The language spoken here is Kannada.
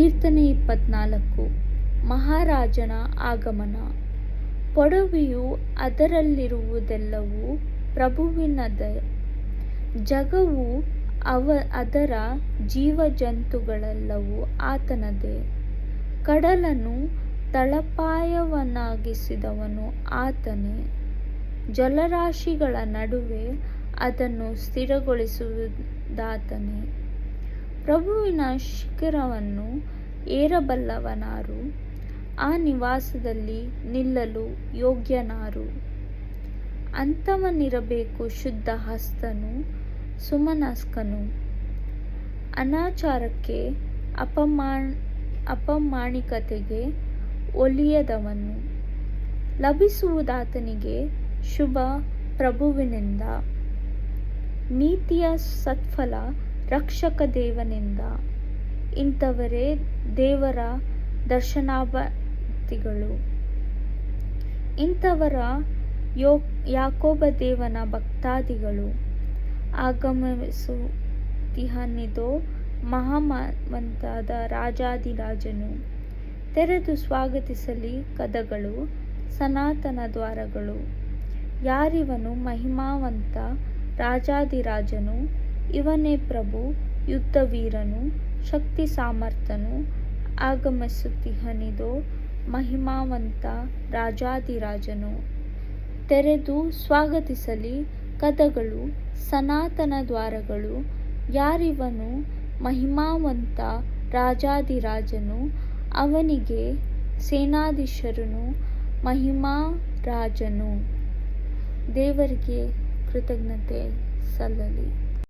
ಕೀರ್ತನೆ ಇಪ್ಪತ್ನಾಲ್ಕು. ಮಹಾರಾಜನ ಆಗಮನ. ಪೊಡವೆಯು ಅದರಲ್ಲಿರುವುದೆಲ್ಲವೂ ಪ್ರಭುವಿನದ ಜಗವು ಅವ, ಅದರ ಜೀವಜಂತುಗಳೆಲ್ಲವೂ ಆತನದೇ. ಕಡಲನ್ನು ತಳಪಾಯವನ್ನಾಗಿಸಿದವನು ಆತನೇ. ಜಲರಾಶಿಗಳ ನಡುವೆ ಅದನ್ನು ಸ್ಥಿರಗೊಳಿಸುವುದಾತನೇ. ಪ್ರಭುವಿನ ಶಿಖರವನ್ನು ಏರಬಲ್ಲವನಾರು, ಆ ನಿವಾಸದಲ್ಲಿ ನಿಲ್ಲಲು ಯೋಗ್ಯನಾರು. ಅಂಥವನಿರಬೇಕು ಶುದ್ಧ ಹಸ್ತನು, ಸುಮನಸ್ಕನು. ಅನಾಚಾರಕ್ಕೆ ಅಪಮಾನ, ಅಪಮಾಣಿಕತೆಗೆ ಒಲಿಯದವನು. ಲಭಿಸುವುದಾತನಿಗೆ ಶುಭ ಪ್ರಭುವಿನಿಂದ. ನೀತಿಯ ಸತ್ಫಲ ರಕ್ಷಕ ದೇವನಿಂದ ಇಂಥವರೇ ದೇವರ ದರ್ಶನಾರ್ಥಿಗಳು ಇಂಥವರ ಯೋ ಯಾಕೋಬ ದೇವನ ಭಕ್ತಾದಿಗಳು. ಆಗಮಿಸುತ್ತಿಹನಿದೋ ಮಹಾಮಂತಾದ ರಾಜಾದಿರಾಜನು ತೆರೆದು ಸ್ವಾಗತಿಸಲಿ ಕದಗಳು ಸನಾತನ ದ್ವಾರಗಳು. ಯಾರಿವನು ಮಹಿಮಾವಂತ ರಾಜಾದಿರಾಜನು ಇವನೇ ಪ್ರಭು, ಯುದ್ಧವೀರನು ಶಕ್ತಿ ಸಾಮರ್ಥನು ಆಗಮಿಸುತ್ತಿಹನಿದೋ, ಮಹಿಮಾವಂತ ರಾಜಾದಿರಾಜನು ತೆರೆದು ಸ್ವಾಗತಿಸಲಿ, ಕದಗಳು, ಸನಾತನ ದ್ವಾರಗಳು, ಯಾರಿವನು ಮಹಿಮಾವಂತ ರಾಜಾದಿರಾಜನು ಅವನಿಗೆ ಸೇನಾಧೀಶರನು ಮಹಿಮಾ ರಾಜನು ದೇವರಿಗೆ ಕೃತಜ್ಞತೆ ಸಲ್ಲಲಿ.